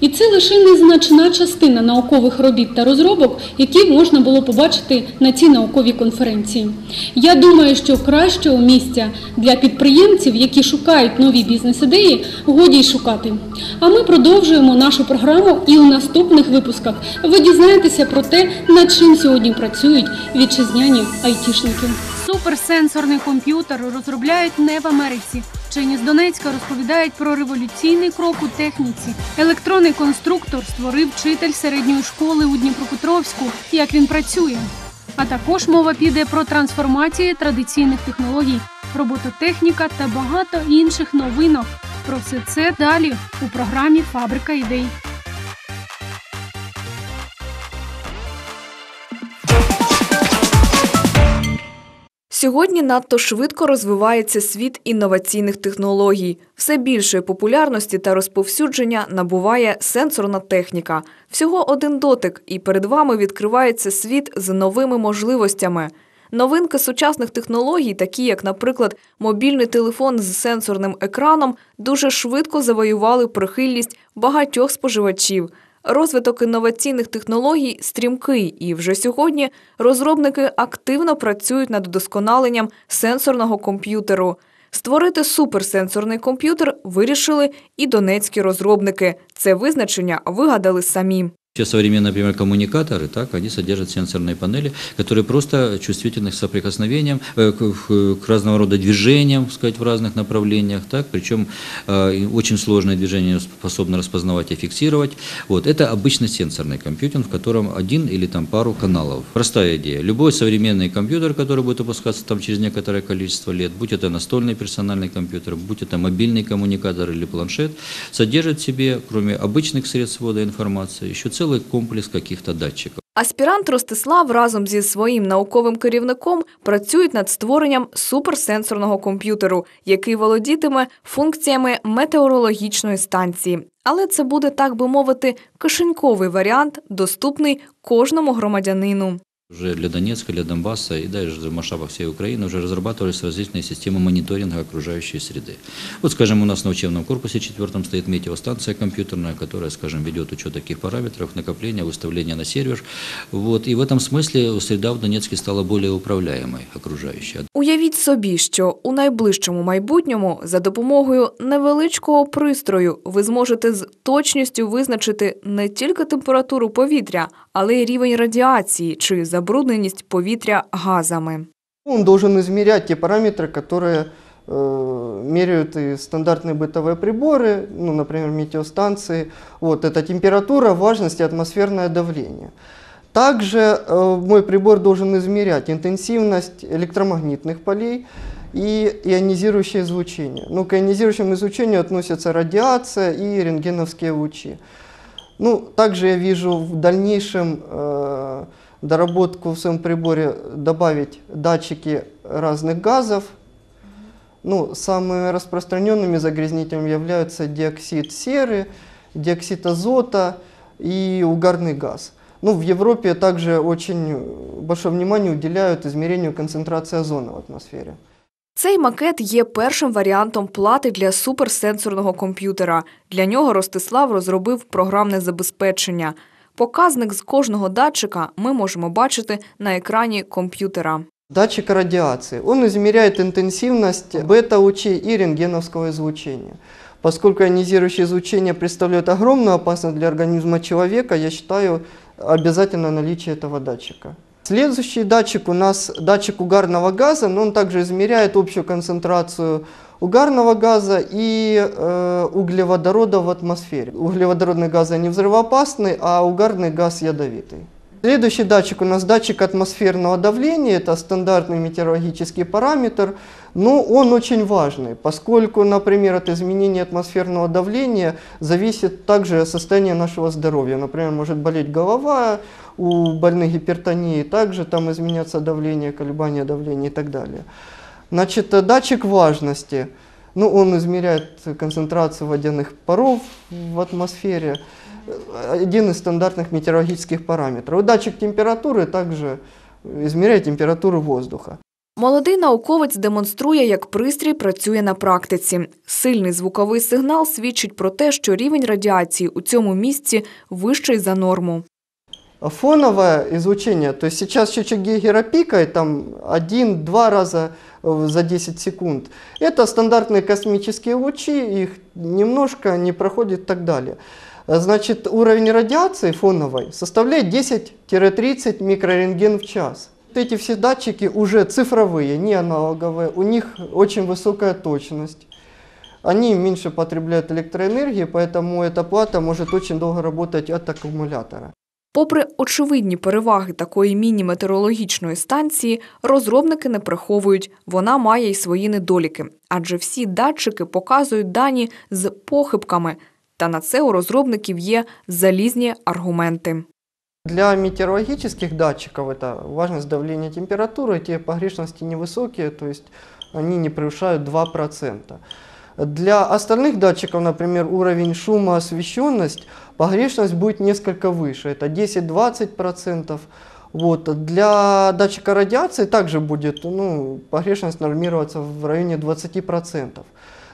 І це лише незначна частина наукових робіт та розробок, які можна було побачити на цій науковій конференції. Я думаю, що кращого місця для підприємців, які шукають нові бізнес-ідеї, годі й шукати. А ми продовжуємо нашу програму і у наступних випусках ви дізнаєтеся про те, над чим сьогодні працюють вітчизняні айтішники. Суперсенсорний комп'ютер розробляють не в Америці. Вчені з Донецька розповідають про революційний крок у техніці. Електронний конструктор створив вчитель середньої школи у Дніпропетровську. Як він працює? А також мова піде про трансформації традиційних технологій, робототехніка та багато інших новинок. Про все це далі у програмі Фабрика ідей. Сьогодні надто швидко розвивається світ інноваційних технологій. Все більшої популярності та розповсюдження набуває сенсорна техніка. Всього один дотик, і перед вами відкривається світ з новими можливостями. Новинки сучасних технологій, такі як, наприклад, мобільний телефон з сенсорним екраном, дуже швидко завоювали прихильність багатьох споживачів. Розвиток інноваційних технологій стрімкий, і вже сьогодні розробники активно працюють над удосконаленням сенсорного комп'ютеру. Створити суперсенсорний комп'ютер вирішили і донецькі розробники. Це визначення вигадали самі. Все современные, например, коммуникаторы, так, они содержат сенсорные панели, которые просто чувствительны к соприкосновениям, э, к, к- разного рода движениям, сказать, в разных направлениях, так, причем э, очень сложные движения способны распознавать и фиксировать. Вот, это обычно сенсорный компьютер, в котором один или там пару каналов. Простая идея. Любой современный компьютер, который будет выпускаться там через некоторое количество лет, будь это настольный персональный компьютер, будь это мобильный коммуникатор или планшет, содержит в себе, кроме обычных средств ввода информации, еще целый комплекс каких-то датчиков. Аспірант Ростислав разом зі своїм науковим керівником працюють над створенням суперсенсорного комп'ютеру, який володітиме функціями метеорологічної станції. Але це буде, так би мовити, кишеньковий варіант, доступний кожному громадянину. Уже для Донецка, для Донбасса и даже в масштабах всей Украины уже разрабатывались различные системы мониторинга окружающей среды. Вот, скажем, у нас на учебном корпусе четвертом стоит метеостанция компьютерная, которая, скажем, ведет учет таких параметров, накопления, выставления на сервер. Вот, и в этом смысле среда в Донецке стала более управляемой окружающей. Уявіть собі, що у найближчому майбутньому за допомогою невеличкого пристрою ви зможете з точністю визначити не тільки температуру повітря, але й рівень радіації чи забрудненість повітря газами. Он должен измерять те параметры, которые э, меряют и стандартные бытовые приборы, ну, например, метеостанции. Вот, это температура, влажность и атмосферное давление. Также э, мой прибор должен измерять интенсивность электромагнитных полей и ионизирующее излучение. Ну, к ионизирующему излучению относятся радиация и рентгеновские лучи. Ну, также я вижу в дальнейшем э, доработку в своем приборе добавить датчики разных газов. Ну, самыми распространенными загрязнителями являются диоксид серы, диоксид азота и угарный газ. Ну, в Европе также очень большое внимание уделяют измерению концентрации озона в атмосфере. Цей макет є першим варіантом плати для суперсенсорного комп'ютера. Для нього Ростислав розробив програмне забезпечення. Показник з кожного датчика ми можемо бачити на екрані комп'ютера. Датчик радиации. Он измеряет интенсивность бета-лучей и рентгеновского излучения. Поскольку ионизирующее излучение представляет огромную опасность для организма человека, я считаю обязательно наличие этого датчика. Следующий датчик у нас датчик угарного газа, но он также измеряет общую концентрацию угарного газа и э, углеводорода в атмосфере. Углеводородные газы не взрывоопасны, а угарный газ ядовитый. Следующий датчик у нас датчик атмосферного давления, это стандартный метеорологический параметр, но он очень важный, поскольку, например, от изменения атмосферного давления зависит также состояние нашего здоровья. Например, может болеть голова, у больных гипертонией также там изменяться давление, колебания давления и так далее. Значит, э, датчик влажности, ну, он измеряет концентрацию водяных паров в атмосфере, Э, один из стандартных метеорологических параметров. И датчик температуры также измеряет температуру воздуха. Молодий науковець демонструє, як пристрій працює на практиці. Сильний звуковий сигнал свідчить про те, що рівень радіації у цьому місці вищий за норму. Фоновое излучение, то есть сейчас счетчик Гейгера пикает там 1-2 раза э, за 10 секунд. Это стандартные космические лучи, их немножко не проходит и так далее. Значит, уровень радиации фоновой составляет 10-30 микрорентген в час. Эти все датчики уже цифровые, не аналоговые, у них очень высокая точность. Они меньше потребляют электроэнергии, поэтому эта плата может очень долго работать от аккумулятора. Попри очевидні переваги такої міні-метеорологічної станції, розробники не приховують, вона має й свої недоліки, адже всі датчики показують дані з похибками, та на це у розробників є залізні аргументи. Для метеорологических датчиков это важность давления температуры, эти погрешности невысокие, то есть они не превышают 2%. Для остальных датчиков, например, уровень шума, освещенность, погрешность будет несколько выше, это 10-20%. Вот. Для датчика радиации также будет ну, погрешность нормироваться в районе 20%.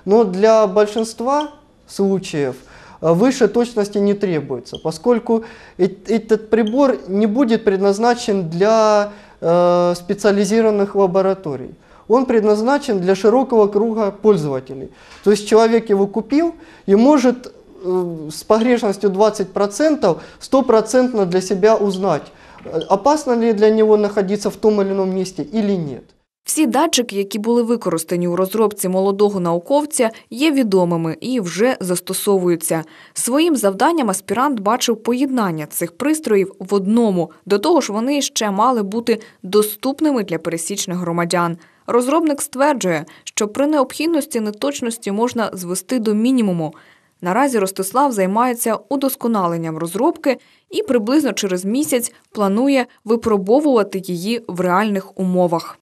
Но для большинства случаев э, выше точности не требуется, поскольку этот прибор не будет предназначен для э, специализированных лабораторий. Он предназначен для широкого круга пользователей. То есть человек его купил и может э, с погрешностью 20% стопроцентно для себя узнать, э, опасно ли для него находиться в том или ином месте или нет. Всі датчики, які були використані у розробці молодого науковця, є відомими і вже застосовуються. Своїм завданням аспірант бачив поєднання цих пристроїв в одному. До того ж, вони ще мали бути доступними для пересічних громадян. Розробник стверджує, що при необхідності неточності можна звести до мінімуму. Наразі Ростислав займається удосконаленням розробки і приблизно через місяць планує випробовувати її в реальних умовах.